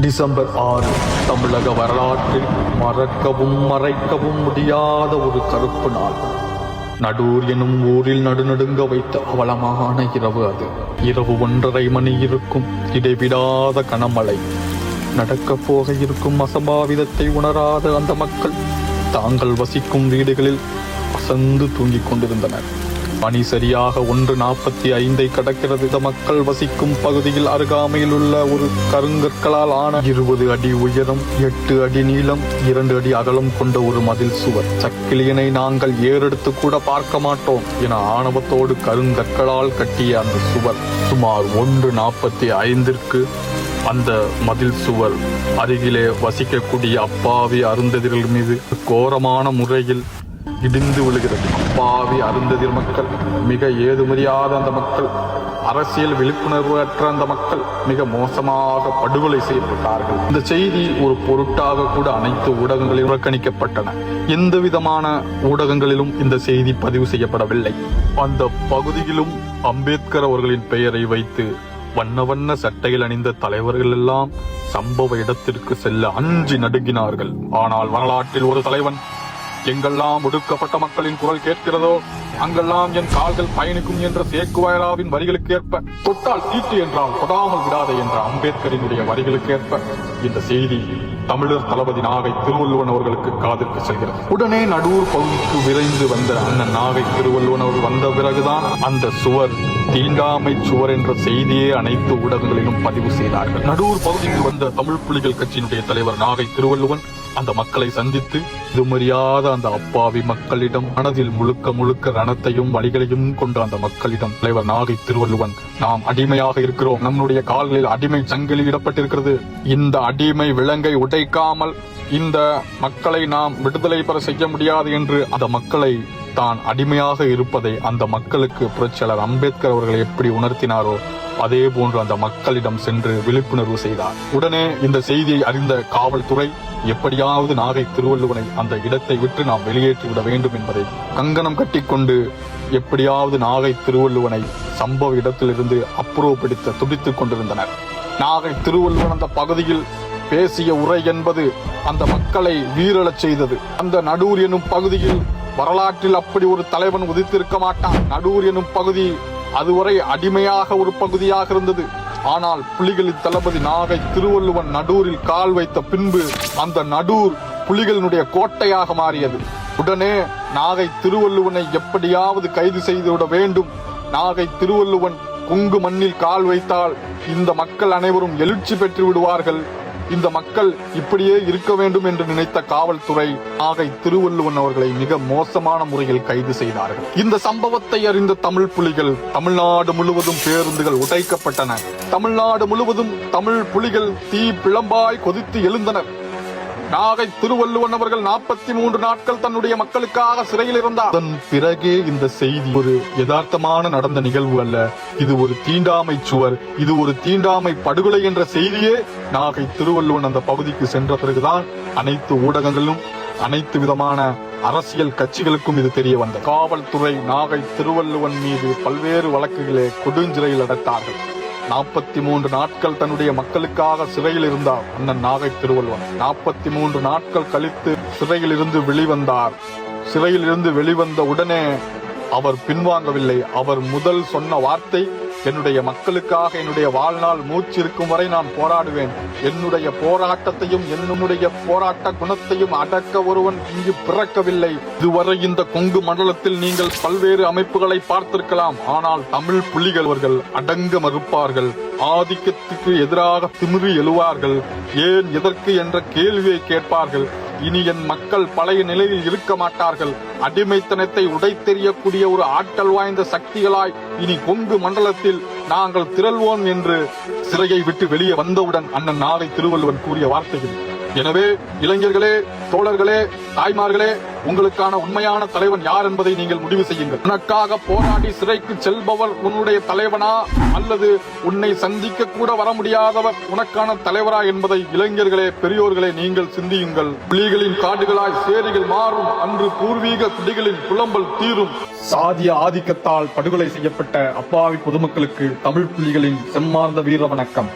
December ஆறு தமிழக வரலாற்றில் மறக்கவும் மறைக்கவும் முடியாத ஒரு கருப்பு நாள். நடூர் எனும் ஊரில் நடுநடுங்க வைத்த அவலமான இரவு அது. இரவு ஒன்றரை மணி இருக்கும் இடைவிடாத கனமழை. நடக்கப் போக இருக்கும் அசம்பாவிதத்தை உணராத அந்த மக்கள் தாங்கள் வசிக்கும் வீடுகளில் அசந்து தூங்கிக் கொண்டிருந்தனர். மணி சரியாக ஒன்று நாற்பத்தி ஐந்தை கடக்கிறது. இந்த மக்கள் வசிக்கும் பகுதியில் அருகாமையில் உள்ள ஒரு கருங்கற்களால் ஆன இருபது அடி உயரம் எட்டு அடி நீளம் இரண்டு அடி அகலம் கொண்ட ஒரு மதில் சுவர். சக்கிலியனை நாங்கள் ஏறெடுத்து கூட பார்க்க மாட்டோம் என ஆணவத்தோடு கருங்கற்களால் கட்டிய அந்த சுவர். சுமார் ஒன்று நாற்பத்தி ஐந்திற்கு அந்த மதில் சுவர் அருகிலே வசிக்கக்கூடிய அப்பாவி அருந்ததிர்கள் மீது கோரமான முறையில் இடிந்து விழுகிறது. பாவி அருந்ததிர் மக்கள் மிக ஏதுமறியாத அந்த மக்கள் அரசியல் விழிப்புணர்வு அற்ற அந்த மக்கள் மிக மோசமாக படுகொலை செய்யப்பட்டார்கள். இந்த செய்தி ஒரு பொருட்டாக கூட அனைத்து ஊடகங்களில் புறக்கணிக்கப்பட்டன. எந்த விதமான ஊடகங்களிலும் இந்த செய்தி பதிவு செய்யப்படவில்லை. அந்த பகுதியிலும் அம்பேத்கர் அவர்களின் பெயரை வைத்து வண்ண வண்ண சட்டையில் அணிந்த தலைவர்கள் எல்லாம் சம்பவ இடத்திற்கு செல்ல அஞ்சி நடுங்கினார்கள். ஆனால் வரலாற்றில் ஒரு தலைவன் எங்கெல்லாம் ஒடுக்கப்பட்ட மக்களின் குரல் கேட்கிறதோ அங்கெல்லாம் என் கால்கள் பயணிக்கும் என்ற சேக்குவாயராவின் வரிகளுக்கு ஏற்ப தொட்டால் தீட்டு என்றால் தொடாமல் விடாதே என்ற அம்பேத்கரினுடைய வரிகளுக்கு ஏற்ப இந்த செய்தி தமிழர் தளபதி நாகை திருவள்ளுவன் அவர்களுக்கு காதிற்கு செல்கிறது. உடனே நடூர் பகுதிக்கு விரைந்து வந்த அண்ணன் நாகை திருவள்ளுவன் அவர்கள் வந்த பிறகுதான் அந்த சுவர் தீண்டாமை சுவர் என்ற செய்தியை அனைத்து ஊடகங்களிலும் பதிவு செய்தார்கள். நடூர் பகுதிக்கு வந்த தமிழ் புலிகள் கட்சியினுடைய தலைவர் நாகை திருவள்ளுவன் அந்த மக்களை சந்தித்து இதுமறியாத அந்த அப்பாவி மக்களிடம் மனதில் முழுக்க முழுக்க ரணத்தையும் வழிகளையும் கொண்ட அந்த மக்களிடம் தலைவர் நாகை திருவள்ளுவன் நாம் அடிமையாக இருக்கிறோம். நம்முடைய கால்களில் அடிமை சங்கிலி இடப்பட்டிருக்கிறது. இந்த அடிமை விலங்கை உடைக்காமல் இந்த மக்களை நாம் விடுதலை பெற செய்ய முடியாது என்று அந்த மக்களை தான் அடிமையாக இருப்பதை அந்த மக்களுக்கு புரட்சியாளர் அம்பேத்கர் அவர்களை எப்படி உணர்த்தினாரோ அதே போன்று அந்த மக்களிடம் சென்று விழிப்புணர்வு செய்தார். உடனே இந்த செய்தியை அறிந்த காவல்துறை எப்படியாவது நாகை திருவள்ளுவனை அந்த இடத்தை விட்டு நாம் வெளியேற்றிவிட வேண்டும் என்பதை கங்கணம் கட்டிக்கொண்டு எப்படியாவது நாகை திருவள்ளுவனை சம்பவ இடத்திலிருந்து அப்புறப்படுத்த துடித்துக் கொண்டிருந்தனர். நாகை திருவள்ளுவன் அந்த பகுதியில் பேசிய உரை என்பது அந்த மக்களை வீரழச் செய்தது. அந்த நடூர் எனும் பகுதியில் வரலாற்றில் அப்படி ஒரு தலைவன் உதித்திருக்க மாட்டான். நடூர் எனும் பகுதி அதுவரை அடிமையாக ஒரு பகுதியாக இருந்தது. ஆனால் புலிகளின் தளபதி நாகை திருவள்ளுவன் நடூரில் கால் வைத்த பின்பு அந்த நடூர் புலிகளினுடைய கோட்டையாக மாறியது. உடனே நாகை திருவள்ளுவனை எப்படியாவது கைது செய்துவிட வேண்டும். நாகை திருவள்ளுவன் குங்கு மண்ணில் கால் வைத்தால் இந்த மக்கள் அனைவரும் எழுச்சி பெற்று விடுவார்கள். இந்த மக்கள் இப்படியே இருக்க வேண்டும் என்று நினைத்த காவல்துறை ஆகை திருவள்ளுவன் அவர்களை மிக மோசமான முறையில் கைது செய்தார்கள். இந்த சம்பவத்தை அறிந்த தமிழ் புலிகள் தமிழ்நாடு முழுவதும் பேருந்துகள் உடைக்கப்பட்டன. தமிழ்நாடு முழுவதும் தமிழ் புலிகள் தீ பிளம்பாய் கொதித்து எழுந்தனர். நாகை திருவள்ளுவன் அவர்கள் நாற்பத்தி மூன்று நாட்கள் தன்னுடைய மக்களுக்காக சிறையில் இருந்தார். அதன் பிறகே இந்த செய்தி ஒரு யதார்த்தமான நடந்த நிகழ்வு அல்ல. இது ஒரு தீண்டாமை சுவர். இது ஒரு தீண்டாமை படுகொலை என்ற செய்தியே நாகை திருவள்ளுவன் அந்த பகுதிக்கு சென்ற பிறகுதான் அனைத்து ஊடகங்களும் அனைத்து விதமான அரசியல் கட்சிகளுக்கும் இது தெரிய வந்தது. காவல்துறை நாகை திருவள்ளுவன் மீது பல்வேறு வழக்குகளை கொடுஞ்சிறையில் அடைத்தார்கள். நாற்பத்தி மூன்று நாட்கள் தன்னுடைய மக்களுக்காக சிறையில் இருந்தார். அண்ணன் நாகை திருவள்ளுவன் நாற்பத்தி மூன்று நாட்கள் கழித்து சிறையில் இருந்து வெளிவந்தார். சிறையில் இருந்து வெளிவந்த உடனே அவர் பின்வாங்கவில்லை. அவர் முதல் சொன்ன வார்த்தை என்னுடைய மக்களுக்காக என்னுடைய வாழ்நாள் மூச்சு இருக்கும் வரை நான் போராடுவேன். என்னுடைய போராட்டத்தையும் என்னுடைய போராட்ட குணத்தையும் அடக்க ஒருவன் இங்கு பிறக்கவில்லை. இதுவரை இந்த கொங்கு மண்டலத்தில் நீங்கள் பல்வேறு அமைப்புகளை பார்த்திருக்கலாம். ஆனால் தமிழ் புலிகள் அவர்கள் அடங்க மறுப்பார்கள். ஆதிக்கத்துக்கு எதிராக திமிரி எழுவார்கள். ஏன் எதற்கு என்ற கேள்வியை கேட்பார்கள். இனி என் மக்கள் பழைய நிலையில் இருக்க மாட்டார்கள். அடிமைத்தனத்தை உடைத்தெறியக்கூடிய ஒரு ஆற்றல் வாய்ந்த சக்திகளாய் இனி கொங்கு மண்டலத்தில் நாங்கள் திரள்வோம் என்று சிறையை விட்டு வெளியே வந்தவுடன் அண்ணன் நாளை திருவள்ளுவன் கூறிய வார்த்தைகள். எனவே இளைஞர்களே தோழர்களே தாய்மார்களே உங்களுக்கான உண்மையான தலைவன் யார் என்பதை நீங்கள் முடிவு செய்யுங்கள். உனக்காக போராடி சிறைக்கு செல்பவர் உன்னுடைய தலைவனா அல்லது உன்னை சந்திக்க கூட வர முடியாதவர் உனக்கான தலைவரா என்பதை இளைஞர்களே பெரியோர்களே நீங்கள் சிந்தியுங்கள். புலிகளின் காடுகளாய் சேரிகள் மாறும். அன்று பூர்வீக குடிகளின் புலம்பல் தீரும். சாதிய ஆதிக்கத்தால் படுகொலை செய்யப்பட்ட அப்பாவி பொதுமக்களுக்கு தமிழ் புலிகளின் செம்மார்ந்த வீர வணக்கம்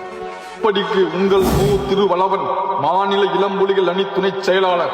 இப்படிக்கு உங்கள் மு திருவளவன் மாநில இளம்புலிகள் அணி துணைச் செயலாளர்